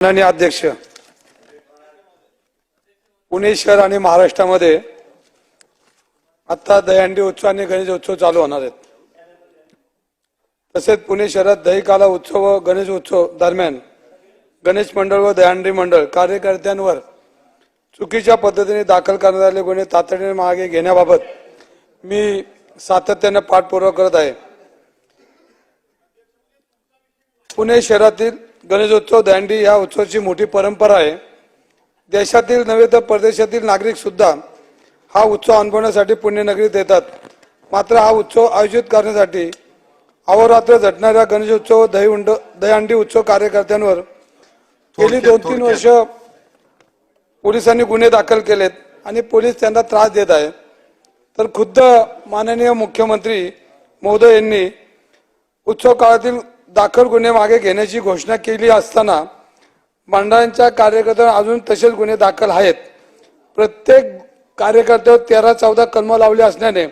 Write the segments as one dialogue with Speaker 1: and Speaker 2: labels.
Speaker 1: माननीय अध्यक्ष पुणे शहर आणि महाराष्ट्रामध्ये आता दहीहंडी उत्सव आणि गणेश उत्सव चालू होणार आहेत. तसेच पुणे शहरात दहीकाला उत्सव व गणेश उत्सव दरम्यान गणेश मंडळ व दहीहंडी मंडळ कार्यकर्त्यांवर चुकीच्या पद्धतीने दाखल करण्यात आलेले गुन्हे तातडीने मागे घेण्याबाबत मी सातत्याने पाठपुरावा करत आहे. पुणे शहरातील गणेशोत्सव दांडी या उत्सवाची मोठी परंपरा आहे. देशातील नव्हे तर परदेशातील नागरिक सुद्धा हा उत्सव अनुभवण्यासाठी पुण्यनगरीत येतात. मात्र हा उत्सव आयोजित करण्यासाठी अहोरात्र झटणाऱ्या गणेशोत्सव दहीउंड दहीहंडी उत्सव कार्यकर्त्यांवर गेली दोन तीन वर्ष पोलिसांनी गुन्हे दाखल केलेत आणि पोलीस त्यांना त्रास देत आहेत तर खुद्द माननीय मुख्यमंत्री महोदय यांनी उत्सव काळातील दाखल गुन्हे मागे घेण्याची घोषणा केली असताना मंडळांच्या कार्यकर्त्यांवर अजून तसेच गुन्हे दाखल आहेत. प्रत्येक कार्यकर्त्यावर तेरा चौदा कलम लावले असल्याने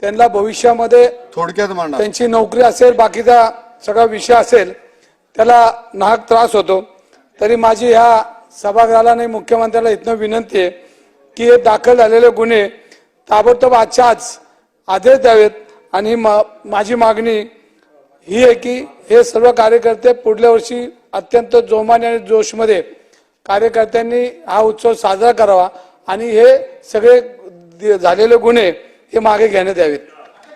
Speaker 1: त्यांना भविष्यामध्ये
Speaker 2: थोडक्यात
Speaker 1: त्यांची नोकरी असेल बाकीचा सगळा विषय असेल त्याला नाहक त्रास होतो. तरी माझी ह्या सभागृहाला आणि मुख्यमंत्र्याला इथनं विनंती आहे की हे दाखल झालेले गुन्हे ताबडतोब आजच्या आज आदेश द्यावेत आणि मा- माझी मागणी ही आहे की हे सर्व कार्यकर्ते पुढल्या वर्षी अत्यंत जोमाने आणि जोशमध्ये कार्यकर्त्यांनी हा उत्सव साजरा करावा आणि हे सगळे दि- झालेले गुन्हे हे मागे घेण्यात यावेत.